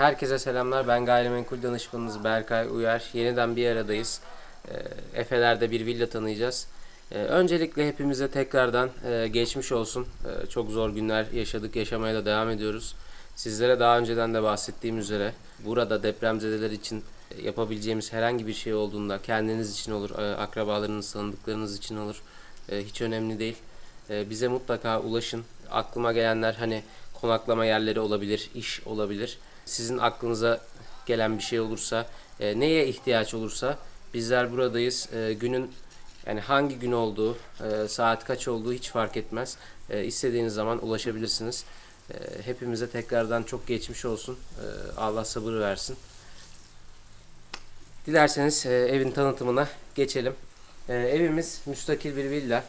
Herkese selamlar. Ben gayrimenkul danışmanınız Berkay Uyar. Yeniden bir aradayız. Ee, Efeler'de bir villa tanıyacağız. Ee, Öncelikle hepimize tekrardan e, geçmiş olsun. Ee, Çok zor günler yaşadık, yaşamaya da devam ediyoruz. Sizlere daha önceden de bahsettiğim üzere burada depremzedeler için yapabileceğimiz herhangi bir şey olduğunda kendiniz için olur, e, akrabalarınız, tanıdıklarınız için olur. E, Hiç önemli değil. Bize mutlaka ulaşın. Aklıma gelenler hani konaklama yerleri olabilir, iş olabilir. Sizin aklınıza gelen bir şey olursa, e, neye ihtiyaç olursa bizler buradayız. E, günün yani hangi gün olduğu, e, saat kaç olduğu hiç fark etmez. E, istediğiniz zaman ulaşabilirsiniz. E, hepimize tekrardan çok geçmiş olsun. E, Allah sabır versin. Dilerseniz e, evin tanıtımına geçelim. E, evimiz müstakil bir villa.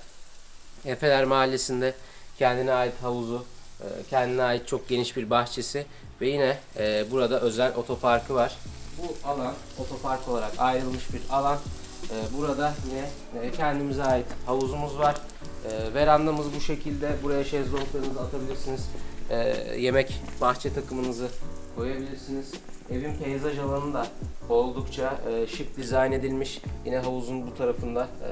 Efeler Mahallesi'nde kendine ait havuzu, kendine ait çok geniş bir bahçesi ve yine e, burada özel otoparkı var. Bu alan otopark olarak ayrılmış bir alan. E, Burada yine e, kendimize ait havuzumuz var. E, Verandamız bu şekilde. Buraya şezlonglarınızı atabilirsiniz. E, Yemek bahçe takımınızı koyabilirsiniz. Evin peyzaj alanı da oldukça e, şık dizayn edilmiş. Yine havuzun bu tarafında e,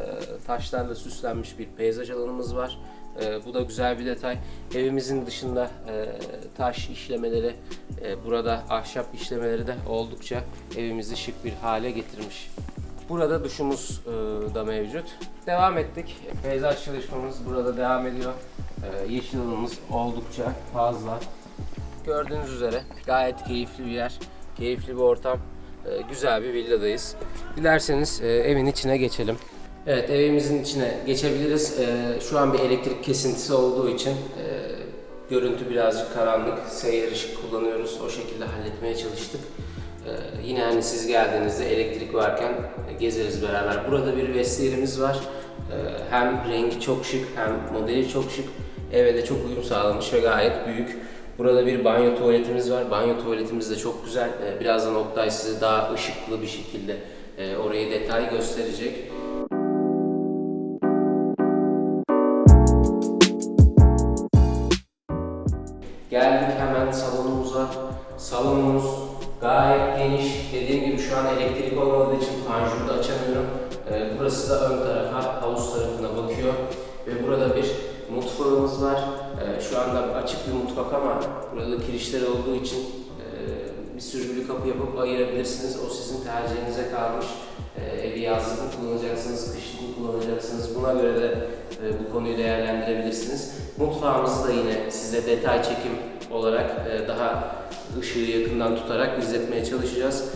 taşlarla süslenmiş bir peyzaj alanımız var. E, bu da güzel bir detay. Evimizin dışında e, taş işlemeleri, e, burada ahşap işlemeleri de oldukça evimizi şık bir hale getirmiş. Burada duşumuz e, da mevcut. Devam ettik. Peyzaj çalışmamız burada devam ediyor. E, yeşil alanımız oldukça fazla. Gördüğünüz üzere gayet keyifli bir yer, keyifli bir ortam, e, güzel bir villadayız. Dilerseniz e, evin içine geçelim. Evet evimizin içine geçebiliriz. E, Şu an bir elektrik kesintisi olduğu için e, görüntü birazcık karanlık. Seyyar ışık kullanıyoruz. O şekilde halletmeye çalıştık. E, Yine hani siz geldiğinizde elektrik varken e, gezeriz beraber. Burada bir vestiyerimiz var. E, Hem rengi çok şık hem modeli çok şık. Eve de çok uyum sağlamış ve gayet büyük. Burada bir banyo tuvaletimiz var. Banyo tuvaletimiz de çok güzel. Ee, Birazdan Oktay size daha ışıklı bir şekilde e, orayı detay gösterecek. Salonumuz gayet geniş. Dediğim gibi şu an elektrik olmadığı için panjuru da açamıyorum. Ee, Burası da ön tarafa, havuz tarafına bakıyor. Ve burada bir mutfağımız var. Ee, Şu anda açık bir mutfak ama burada kirişler olduğu için e, bir sürgülü kapı yapıp ayırabilirsiniz. O sizin tercihinize kalmış. Ee, Evi yazlık kullanacaksınız, kışlık kullanacaksınız. Buna göre de e, bu konuyu değerlendirebilirsiniz. Mutfağımızı da yine size detay çekim olarak e, daha ışığı yakından tutarak izletmeye çalışacağız.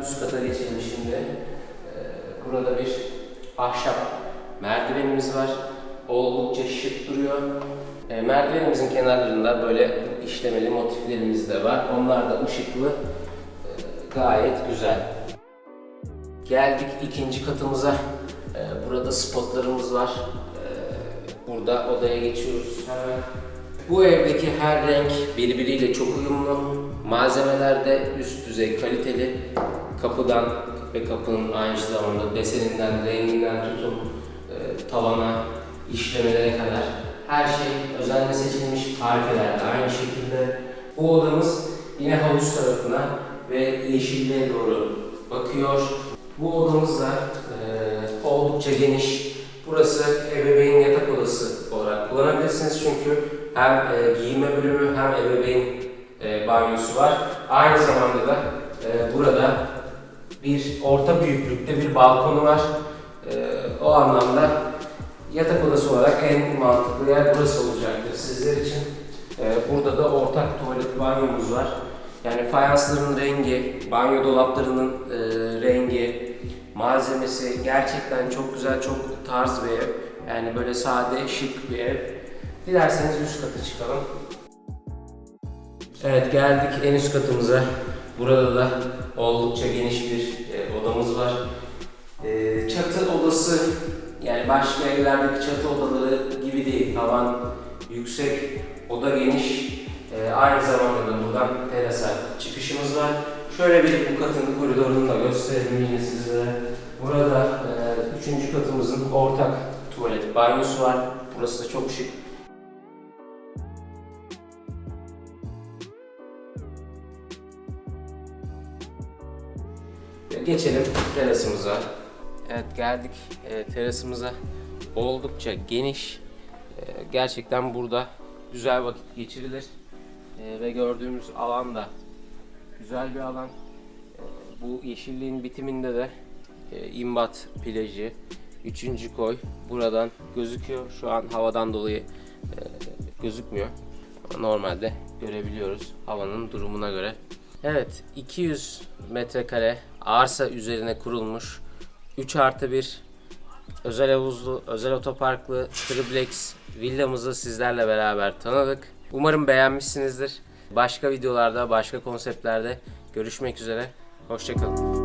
Üst kata geçelim şimdi. Ee, Burada bir ahşap merdivenimiz var. Oldukça şık duruyor. Ee, Merdivenimizin kenarlarında böyle işlemeli motiflerimiz de var. Onlar da ışıklı. Gayet güzel. Geldik ikinci katımıza. Ee, Burada spotlarımız var. Ee, Burada odaya geçiyoruz hemen. Bu evdeki her renk birbiriyle çok uyumlu. Malzemeler de üst düzey kaliteli. Kapıdan ve kapının aynı zamanda deseninden, renginden tutun e, tavana, işlemelere kadar her şey özenle seçilmiş. Parkeler de aynı şekilde. Bu odamız yine havuz tarafına ve yeşilliğe doğru bakıyor. Bu odamız da e, oldukça geniş. Burası ebeveyn yatak odası olarak kullanabilirsiniz çünkü hem e, giyinme bölümü hem ebeveyn e, banyosu var. Aynı zamanda da e, burada bir orta büyüklükte bir balkonu var. E, o anlamda yatak odası olarak en mantıklı yer burası olacaktır sizler için. E, burada da ortak tuvalet banyomuz var. Yani fayansların rengi, banyo dolaplarının e, rengi, malzemesi gerçekten çok güzel, çok tarz bir ev. Yani böyle sade, şık bir ev. Dilerseniz üst kata çıkalım. Evet geldik en üst katımıza. Burada da oldukça geniş bir e, odamız var. E, çatı odası yani başka evlerdeki çatı odaları gibi değil. Tavan yüksek, oda geniş. Aynı zamanda da buradan terasa çıkışımız var. Şöyle bir bu katın koridorunu da gösterelim yine sizlere. burada e, üçüncü katımızın ortak tuvalet banyosu var. Burası da çok şık. Geçelim terasımıza. Evet geldik e, terasımıza. Oldukça geniş. E, gerçekten burada güzel vakit geçirilir. E, ve gördüğümüz alan da güzel bir alan. E, bu yeşilliğin bitiminde de e, İmbat plajı, 3. koy buradan gözüküyor. Şu an havadan dolayı e, gözükmüyor. Normalde görebiliyoruz havanın durumuna göre. Evet 200 metrekare arsa üzerine kurulmuş 3 artı 1 özel havuzlu, özel otoparklı triplex villamızı sizlerle beraber tanıdık. Umarım beğenmişsinizdir. Başka videolarda, başka konseptlerde görüşmek üzere. Hoşçakalın.